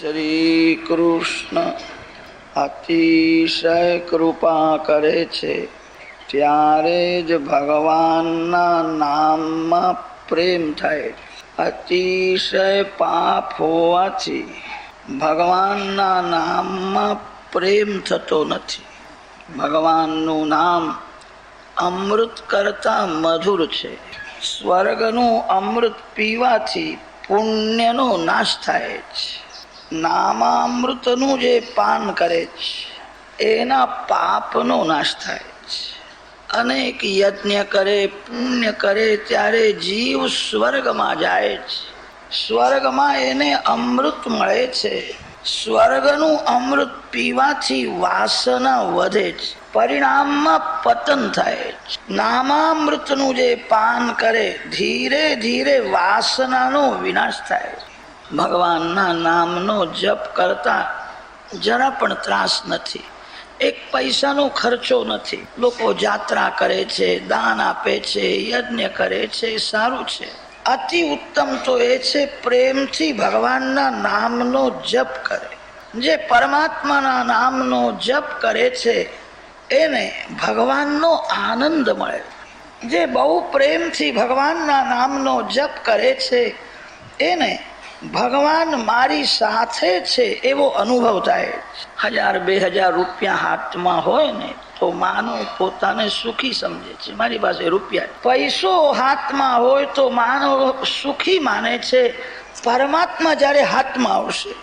શ્રી કૃષ્ણ અતિશય કૃપા કરે છે. ત્યારે જ ભગવાનના નામમાં પ્રેમ થાય. અતિશય પાપ હોવાથી ભગવાનના નામમાં પ્રેમ થતો નથી. ભગવાનનું નામ અમૃત કરતાં મધુર છે. સ્વર્ગનું અમૃત પીવાથી પુણ્યનો નાશ થાય છે. નામામૃતનું જે પાન કરે છે, એના પાપનો નાશ થાય છે. અનેક યજ્ઞ કરે, પુણ્ય કરે, ત્યારે જીવ સ્વર્ગમાં જાય છે. સ્વર્ગમાં એને અમૃત મળે છે. સ્વર્ગનું અમૃત પીવાથી વાસના વધે છે. પરિણામમાં પતન થાય છે. નામામૃતનું જે પાન કરે, ધીરે ધીરે વાસનાનો વિનાશ થાય ભગવાનના નામનો જપ કરતા જરા પણ ત્રાસ નથી. એક પૈસાનો ખર્ચો નથી. લોકો જાત્રા કરે છે, દાન આપે છે, યજ્ઞ કરે છે, સારું છે. અતિ ઉત્તમ તો એ છે પ્રેમથી ભગવાનના નામનો જપ કરે. જે પરમાત્માના નામનો જપ કરે છે, એને ભગવાનનો આનંદ મળે. જે બહુ પ્રેમથી ભગવાનના નામનો જપ કરે છે, એને ભગવાન મારી સાથે છે એવો અનુભવ થાય હજાર બે હજાર રૂપિયા હાથમાં હોય ને તો માનવ પોતાને સુખી સમજે છે. મારી પાસે રૂપિયા પૈસો હાથમાં હોય તો માનવ સુખી માને છે. પરમાત્મા જ્યારે હાથમાં આવશે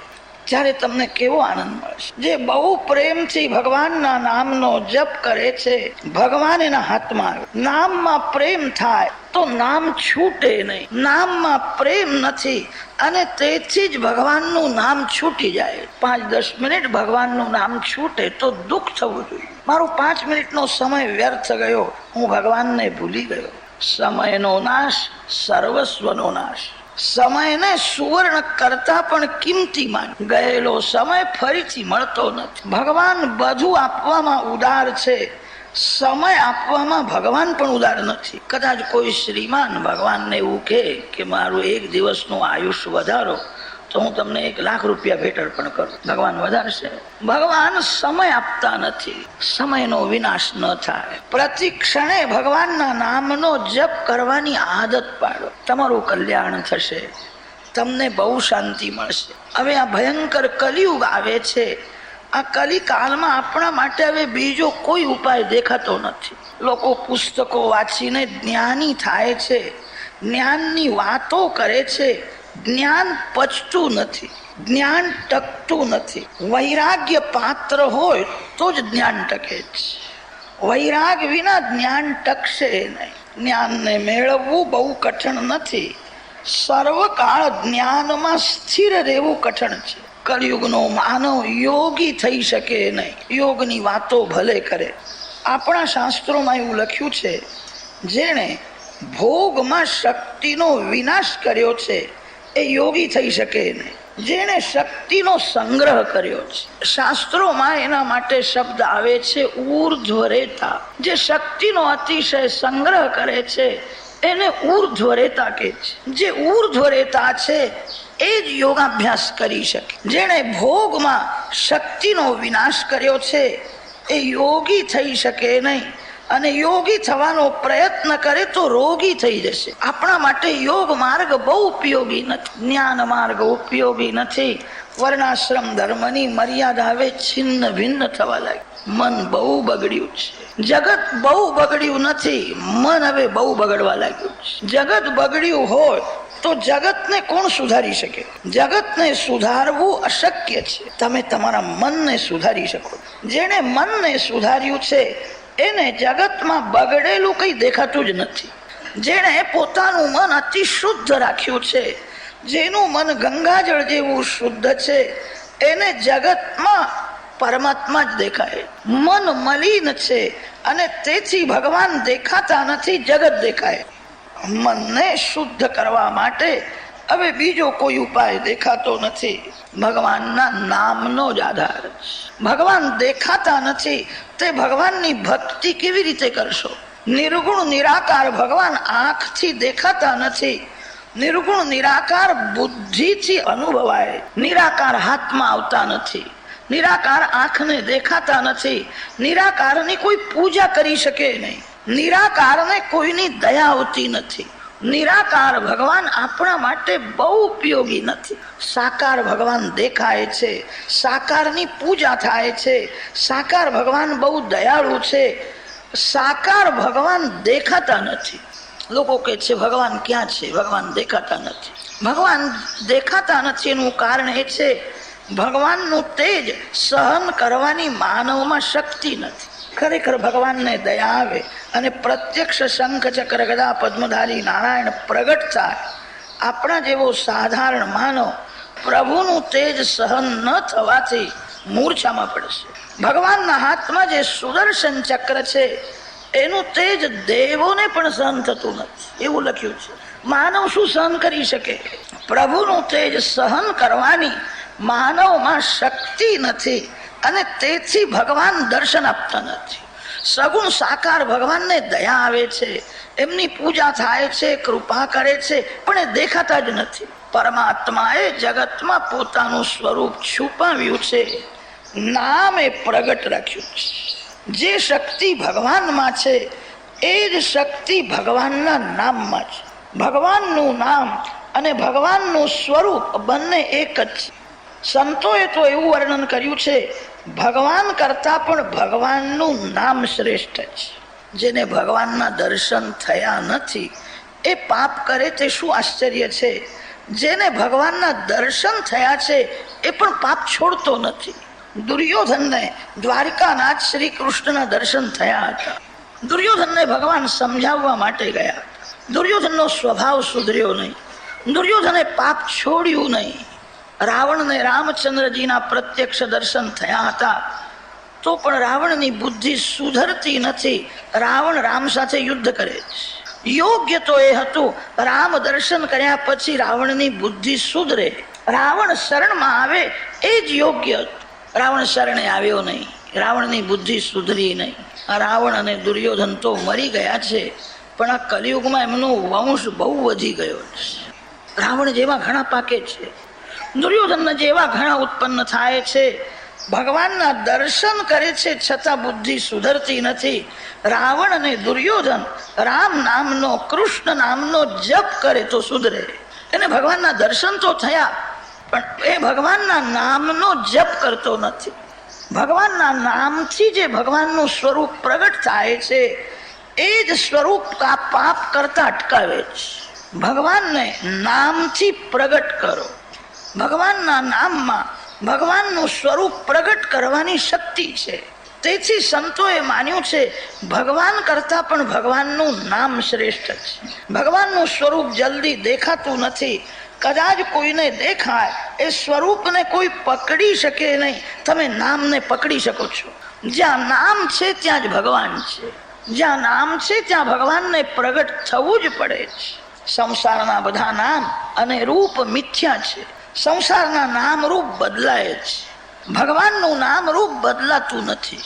ત્યારે તમને કેવો આનંદ મળશે જે બહુ પ્રેમથી ભગવાનના નામનો જપ કરે છે, ભગવાન એના હાથમાં નામમાં પ્રેમ થાય તો નામ છૂટે નહીં. નામમાં પ્રેમ નથી અને તેથી જ ભગવાનનું નામ છૂટી જાય. પાંચ દસ મિનિટ ભગવાનનું નામ છૂટે તો દુઃખ થવું જોઈએ. મારો પાંચ મિનિટનો સમય વ્યર્થ ગયો. હું ભગવાનને ભૂલી ગયો. સમયનો નાશ, સર્વસ્વનો નાશ. સમયને સુવર્ણ કરતા પણ કિંમતી માન ગયેલો સમય ફરીથી મળતો નથી. ભગવાન બધું આપવામાં ઉદાર છે. સમય આપવામાં ભગવાન પણ ઉદાર નથી. કદાચ કોઈ શ્રીમાન ભગવાનને એવું કહે કે મારું એક દિવસનું આયુષ્ય વધારો, તો હું તમને એક લાખ રૂપિયા ભેટ અર્પણ કરું. ભગવાન વધારશે. ભગવાન સમય આપતા નથી. સમયનો વિનાશ ન થાય. પ્રતિ ક્ષણે ભગવાનના નામનો જપ કરવાની આદત પાડો. તમારું કલ્યાણ થશે. તમને બહુ શાંતિ મળશે. હવે આ ભયંકર કલિયુગ આવે છે. આ કલિકાલમાં આપણા માટે હવે બીજો કોઈ ઉપાય દેખાતો નથી. લોકો પુસ્તકો વાંચીને જ્ઞાની થાય છે. જ્ઞાનની વાતો કરે છે. જ્ઞાન પચતું નથી. જ્ઞાન ટકતું નથી. વૈરાગ્ય પાત્ર હોય તો જ જ્ઞાન ટકે છે વૈરાગ વિના જ્ઞાન ટકશે નહીં. જ્ઞાનને મેળવવું બહુ કઠણ નથી. સર્વકાળ જ્ઞાનમાં સ્થિર રહેવું કઠણ છે. કલયુગનો માનવ યોગી થઈ શકે નહીં. યોગની વાતો ભલે કરે. આપણા શાસ્ત્રોમાં એવું લખ્યું છે, જેણે ભોગમાં શક્તિનો વિનાશ કર્યો છે, એ યોગી થઈ શકે નહીં. જેણે શક્તિનો સંગ્રહ કર્યો છે. શાસ્ત્રોમાં એના માટે શબ્દ આવે છે ઉર્ધ્વરેતા. જે શક્તિનો અતિશય સંગ્રહ કરે છે, એને ઉર્ધ્વરેતા કહે છે. જે ઉર્ધ્વરેતા છે, એ જ યોગાભ્યાસ કરી શકે. જેણે ભોગમાં શક્તિનો વિનાશ કર્યો છે, એ યોગી થઈ શકે નહીં. અને યોગી થવાનો પ્રયત્ન કરે તો રોગી થઈ જશે. આપણા માટે યોગ માર્ગ બહુ ઉપયોગી નથી. જ્ઞાન માર્ગ ઉપયોગી નથી. વર્ણાશ્રમ ધર્મની મર્યાદા હવે છિન્ન ભિન્ન થવા લાગી. મન બહુ બગડ્યું છે. જગત બહુ બગડ્યું નથી. મન હવે બહુ બગડવા લાગ્યું છે. જગત બગડ્યું હોય તો જગતને કોણ સુધારી શકે? જગતને સુધારવું અશક્ય છે. તમે તમારા મનને સુધારી શકો જેણે મનને સુધાર્યું છે એને જગતમાં બગડેલું કંઈ દેખાતું જ નથી. જેણે પોતાનું મન અતિ શુદ્ધ રાખ્યું છે. જેનું મન ગંગાજળ જેવું શુદ્ધ છે. એને જગતમાં પરમાત્મા જ દેખાય. મન મલિન છે અને તેથી ભગવાન દેખાતા નથી, જગત દેખાય. મનને શુદ્ધ કરવા માટે હવે બીજો કોઈ ઉપાય દેખાતો નથી. ભગવાનના નામનો જ આધાર ભગવાન દેખાતા નથી. તે ભગવાનની ભક્તિ કેવી રીતે કરશો? નિર્ગુણ, નિરાકાર ભગવાન આંખથી દેખાતા નથી. નિર્ગુણ, નિરાકાર બુદ્ધિથી અનુભવાય. નિરાકાર હાથમાં આવતા નથી. નિરાકાર આંખને દેખાતા નથી. નિરાકારની કોઈ પૂજા કરી શકે નહીં. નિરાકારને કોઈની દયા આવતી નથી. નિરાકાર ભગવાન આપણા માટે બહુ ઉપયોગી નથી. સાકાર ભગવાન દેખાય છે. સાકારની પૂજા થાય છે. સાકાર ભગવાન બહુ દયાળુ છે. સાકાર ભગવાન દેખાતા નથી. લોકો કહે છે, ભગવાન ક્યાં છે? ભગવાન દેખાતા નથી. ભગવાન દેખાતા નથી એનું કારણ એ છે, ભગવાનનું તેજ સહન કરવાની માનવમાં શક્તિ નથી. ખરેખર ભગવાનને દયા આવે. અને પ્રત્યક્ષ શંખ ચક્ર ગદા પદ્મધારી નારાયણ પ્રગટ થાય. આપણા જેવો સાધારણ માનવ પ્રભુનું તેજ સહન ન થવાથી મૂર્છામાં પડશે. ભગવાનના હાથમાં જે સુદર્શન ચક્ર છે, એનું તેજ દેવોને પણ સહન થતું નથી. એવું લખ્યું છે. માનવ શું સહન કરી શકે? પ્રભુનું તેજ સહન કરવાની માનવમાં શક્તિ નથી અને તેથી ભગવાન દર્શન આપતા નથી. સગુણ સાકાર ભગવાનને દયા આવે છે. એમની પૂજા થાય છે, કૃપા કરે છે, પણ એ દેખાતા જ નથી. પરમાત્માએ જગતમાં પોતાનું સ્વરૂપ છુપાવ્યું છે. નામ એ પ્રગટ રાખ્યું છે. જે શક્તિ ભગવાનમાં છે, એ જ શક્તિ ભગવાનના નામમાં છે. ભગવાનનું નામ અને ભગવાનનું સ્વરૂપ બંને એક જ છે. સંતોએ તો એવું વર્ણન કર્યું છે, ભગવાન કરતા પણ ભગવાનનું નામ શ્રેષ્ઠ છે. જેને ભગવાનના દર્શન થયા નથી, એ પાપ કરે તે શું આશ્ચર્ય છે? જેને ભગવાનના દર્શન થયા છે, એ પણ પાપ છોડતો નથી. દુર્યોધનને દ્વારિકાનાથ શ્રી કૃષ્ણના દર્શન થયા હતા. દુર્યોધનને ભગવાન સમજાવવા માટે ગયા દુર્યોધનનો સ્વભાવ સુધર્યો નહીં. દુર્યોધને પાપ છોડ્યું નહીં. રાવણને રામચંદ્રજીના પ્રત્યક્ષ દર્શન થયા હતા. તો પણ રાવણની બુદ્ધિ સુધરતી નથી. રાવણ રામ સાથે યુદ્ધ કરે છે. યોગ્ય તો એ હતું. રામ દર્શન કર્યા પછી રાવણની બુદ્ધિ સુધરે. રાવણ શરણમાં આવે એ જ યોગ્ય રાવણ શરણે આવ્યો નહીં. રાવણની બુદ્ધિ સુધરી નહીં. રાવણ અને દુર્યોધન તો મરી ગયા છે. પણ આ કલિયુગમાં એમનો વંશ બહુ વધી ગયો છે. રાવણ જેવા ઘણા પાકે છે. દુર્યોધન જેવા ઘણા ઉત્પન્ન થાય છે. ભગવાનના દર્શન કરે છે છતાં બુદ્ધિ સુધરતી નથી. રાવણ અને દુર્યોધન રામ નામનો, કૃષ્ણ નામનો જપ કરે તો સુધરે. એને ભગવાનના દર્શન તો થયા, પણ એ ભગવાનના નામનો જપ કરતો નથી. ભગવાનના નામથી જે ભગવાનનું સ્વરૂપ પ્રગટ થાય છે, એ જ સ્વરૂપ આ પાપ કરતા અટકાવે છે. ભગવાનને નામથી પ્રગટ કરો. ભગવાનના નામમાં ભગવાનનું સ્વરૂપ પ્રગટ કરવાની શક્તિ છે. તેથી સંતોએ માન્યું છે, ભગવાન કરતાં પણ ભગવાનનું નામ શ્રેષ્ઠ છે. ભગવાનનું સ્વરૂપ જલ્દી દેખાતું નથી. કદાચ કોઈને દેખાય, એ સ્વરૂપને કોઈ પકડી શકે નહીં. તમે નામને પકડી શકો છો. જ્યાં નામ છે, ત્યાં જ ભગવાન છે. જ્યાં નામ છે, ત્યાં ભગવાનને પ્રગટ થવું જ પડે છે. સંસારના બધા નામ અને રૂપ મિથ્યા છે. સંસારના નામ રૂપ બદલાય છે ભગવાનનું નામ રૂપ બદલાતું નથી.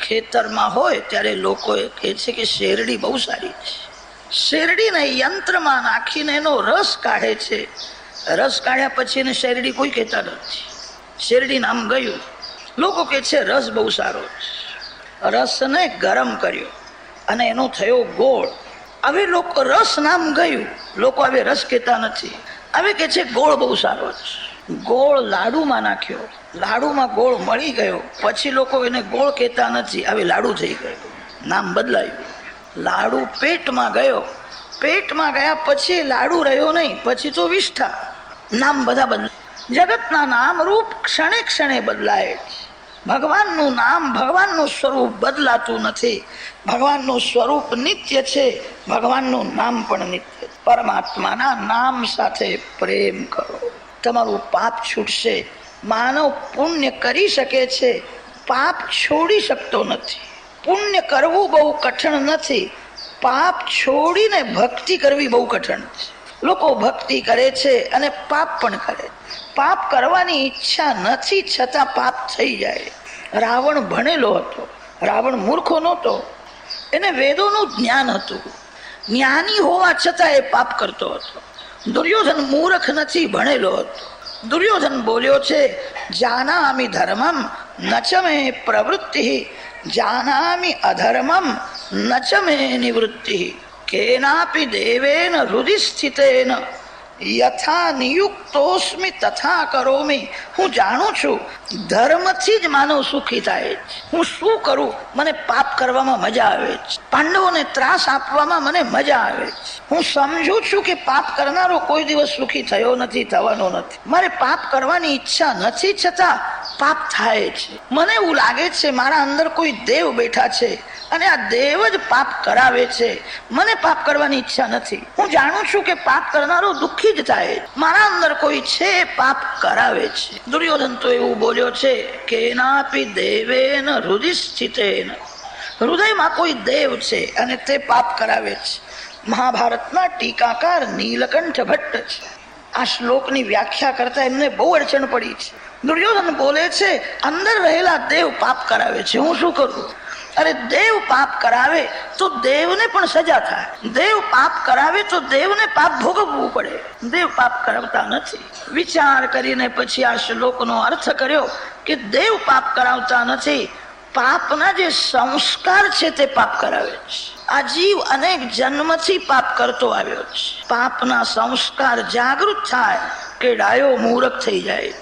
ખેતરમાં હોય ત્યારે લોકો કહે છે કે શેરડી બહુ સારી છે. શેરડીને યંત્રમાં નાખીને એનો રસ કાઢે છે. રસ કાઢ્યા પછી એને શેરડી કોઈ કહેતા નથી. શેરડી નામ ગયું. લોકો કહે છે રસ બહુ સારો છે. રસને ગરમ કર્યો અને એનો થયો ગોળ. હવે લોકો રસ નામ ગયું. લોકો હવે રસ કહેતા નથી. હવે કે છે, ગોળ બહુ સારો છે. ગોળ લાડુમાં નાખ્યો. લાડુમાં ગોળ મળી ગયો. પછી લોકો એને ગોળ કહેતા નથી. હવે લાડુ થઈ ગયો. નામ બદલાયું. લાડુ પેટમાં ગયો. પેટમાં ગયા પછી લાડુ રહ્યો નહીં. પછી તો વિષ્ઠા. નામ બધા બદલાય જગતના નામ રૂપ ક્ષણે ક્ષણે બદલાય ભગવાનનું નામ ભગવાનનું સ્વરૂપ બદલાતું નથી. ભગવાનનું સ્વરૂપ નિત્ય છે. ભગવાનનું નામ પણ નિત્ય પરમાત્માના નામ સાથે પ્રેમ કરો. તમારું પાપ છૂટશે. માનવ પુણ્ય કરી શકે છે. પાપ છોડી શકતો નથી. પુણ્ય કરવું બહુ કઠણ નથી. પાપ છોડીને ભક્તિ કરવી બહુ કઠણ છે. લોકો ભક્તિ કરે છે અને પાપ પણ કરે. પાપ કરવાની ઈચ્છા નથી છતાં પાપ થઈ જાય. રાવણ ભણેલો હતો. રાવણ મૂર્ખો નહોતો. એને વેદોનું જ્ઞાન હતું. જ્ઞાની હોવા છતાં એ પાપ કરતો હતો. દુર્યોધન મૂર્ખ નથી ભણેલો હતો. દુર્યોધન બોલ્યો છે, જાનામી ધર્મમ ન ચ મે પ્રવૃત્તિ, જાનામી અધર્મમ ન ચ મે નિવૃત્તિ, કેનાપી દેવેન હૃદય સ્થિતેન યથા તથા કરોમી. હું જાણું છું, ધર્મથી જ માનવ સુખી થાય હું શું કરું? મને પાપ કરવામાં મજા આવે છે. પાંડવોને ત્રાસ આપવામાં મને મજા આવે છે. હું સમજુ છું કે પાપ કરનારો કોઈ દિવસ સુખી થયો નથી, થવાનો નથી. મારે પાપ કરવાની ઈચ્છા નથી, છતાં પાપ થાય છે. મને એવું લાગે છે, મારા અંદર કોઈ દેવ બેઠા છે. અને આ દેવ જ પાપ કરાવે છે. મને પાપ કરવાની ઈચ્છા નથી. હું જાણું છું કે પાપ કરનારો દુઃખી જ થાય. મારા અંદર કોઈ છે પાપ કરાવે છે. દુર્યોધન તો એવું બોલ્યો છે કે એનાપી દેવેન હૃદય સ્થિતેન હૃદયમાં કોઈ દેવ છે અને તે પાપ કરાવે છે. મહાભારતના ટીકાકાર નીલકંઠ ભટ્ટ છે. આ શ્લોકની વ્યાખ્યા કરતા એમને બહુ અડચણ પડી છે. દુર્યોધન બોલે છે, અંદર રહેલા દેવ પાપ કરાવે છે. હું શું કરું? અરે દેવ પાપ કરાવે તો દેવને પણ સજા થાય. દેવ પાપ કરાવે તો દેવને પાપ ભોગવવું પડે. દેવ પાપ કરાવતા નથી. વિચાર કરીને પછી આ શ્લોકનો અર્થ કર્યો કે દેવ પાપ કરાવતા નથી. પાપના જે સંસ્કાર છે તે પાપ કરાવે છે. આ જીવ અનેક જન્મથી પાપ કરતો આવ્યો છે. પાપના સંસ્કાર જાગૃત થાય કે ડાયો મૂરખ થઈ જાય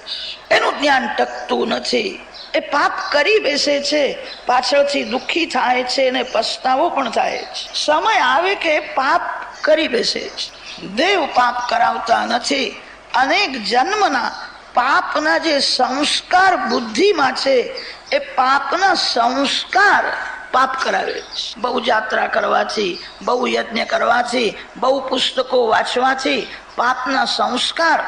એનું જ્ઞાન ટકતું નથી. એ પાપ કરી બેસે છે. પાછળથી દુઃખી થાય છે અને પસ્તાવો પણ થાય છે. સમય આવે કે પાપ કરી બેસે છે. દેવ પાપ કરાવતા નથી. અનેક જન્મના પાપના જે સંસ્કાર બુદ્ધિમાં છે, એ પાપના સંસ્કાર પાપ કરાવે છે. બહુ જાત્રા કરવાથી, બહુ યજ્ઞ કરવાથી, બહુ પુસ્તકો વાંચવાથી પાપના સંસ્કાર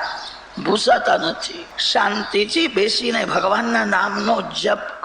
ભૂસાતા નથી. શાંતિથી બેસીને ભગવાનના નામનો જપ